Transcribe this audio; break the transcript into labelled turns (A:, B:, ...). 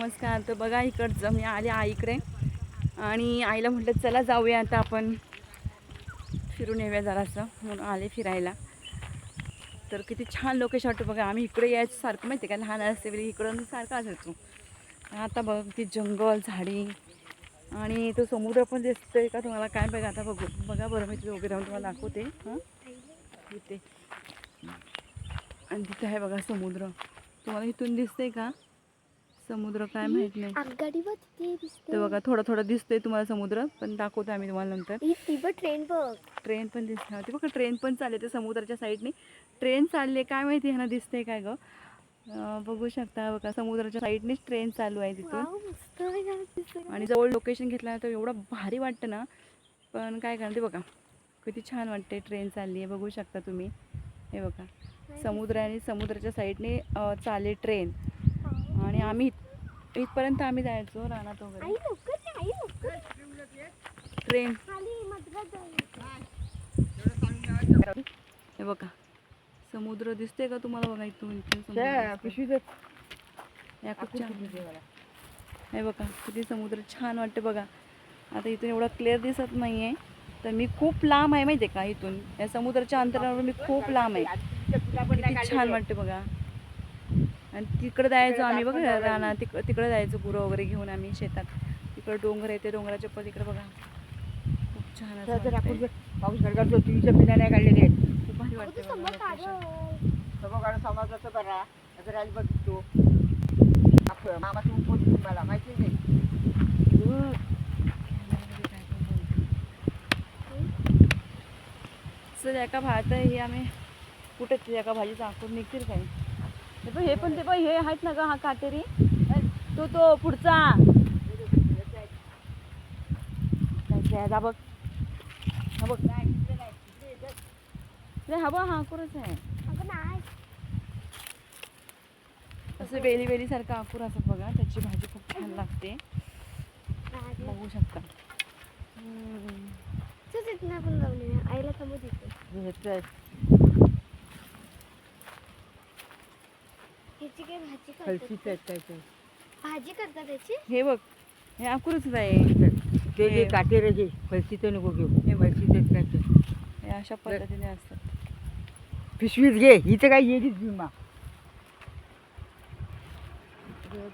A: नमस्कार तर बघा इकडचं मी आले आईकडे. आणि आईला म्हटलं चला जाऊया आता आपण फिरून येऊया जरासं. म्हणून आले फिरायला. तर किती छान लोकेशन वाटतं बघा. आम्ही इकडे यायचं सारखं माहिती आहे का? लहान असते वेळी इकडं सारखं असायचो आता बघ ती जंगल झाडी. आणि तो समुद्र पण दिसतोय का तुम्हाला? काय बघा आता बघू. बघा बरं मी तिथे उभे राहून तुम्हाला दाखवते. हां? इथे. आणि तिथे आहे बघा समुद्र. तुम्हाला इथून दिसतंय का? समुद्र काय माहीत नाही.
B: आगगाडी बघ तिथे दिसते.
A: ते बघा थोडं थोडं दिसतंय तुम्हाला समुद्र पण दाखवतो आम्ही तुम्हाला नंतर.
B: ट्रेन बघ.
A: ट्रेन पण दिसणार होती बघा ट्रेन पण चालले ते समुद्राच्या साईडने. ट्रेन चालली काय माहिती ह्यांना दिसतंय काय गं? बघू शकता बघा समुद्राच्या साईडनेच ट्रेन चालू आहे तिथून. आणि जवळ लोकेशन घेतल्यानंतर एवढं भारी वाटतं ना. पण काय करणार ते बघा किती छान वाटते ट्रेन चालली आहे बघू शकता तुम्ही. हे बघा समुद्र आणि समुद्राच्या साईडने चालले ट्रेन. आम्ही इथ- इथपर्यंत आम्ही जायचो रानात
B: आई
A: वगैरे ट्रेन. हे बघा. समुद्र दिसते का तुम्हाला बघा इथून. या खूप छान. हे बघा किती समुद्र छान वाटते बघा. आता इथून एवढा क्लिअर दिसत नाही आहे तर मी खूप लांब आहे माहिती आहे का इथून? या समुद्राच्या अंतरावर मी खूप लांब आहे. किती छान वाटते बघा. आणि तिकडे जायचो आम्ही बघा राणा तिक तिकडे जायचो गुरं वगैरे घेऊन आम्ही शेतात. तिकडे डोंगर आहे ते डोंगराच्या पण तिकडे बघा. खूप छान.
C: पाऊस गडगडतो टीव्हीच्या पिण्या नाही काढलेले आहेत.
A: खूप भारी वाटते
B: तू
C: समाजाचं करा असं राज बघतो. मामाचं उपट तुम्हाला माहिती नाही
A: सर एका भात हे आम्ही कुठे ते एका भाजीचं आखून निघतील काय? हे पण हे पण ते पण हे आहेत ना का हा काटेरी. तो तो पुढचा. जा बघ. हा बघ. रे हा बघ हा कुरच आहे.
B: अगं नाही.
A: असं वेली वेली सारखं आकूर असत बघा त्याची भाजी खूप छान लागते.
B: नाही.
A: बघू शकता.
B: आईला थांबू तिथे काय भाजी करतात
C: फलसीच आहेत काय काय?
B: भाजी करतात त्याची?
A: हे बघ हे आकुरच आहे.
C: ते जे काटेरे जे फलसीचं नको घेऊ.
A: हे बघ.
C: फलसीच काय ते
A: हे अशा पद्धतीने असतात.
C: पिशवीच घे हिचं काय येलीच घेऊ मा.
A: हे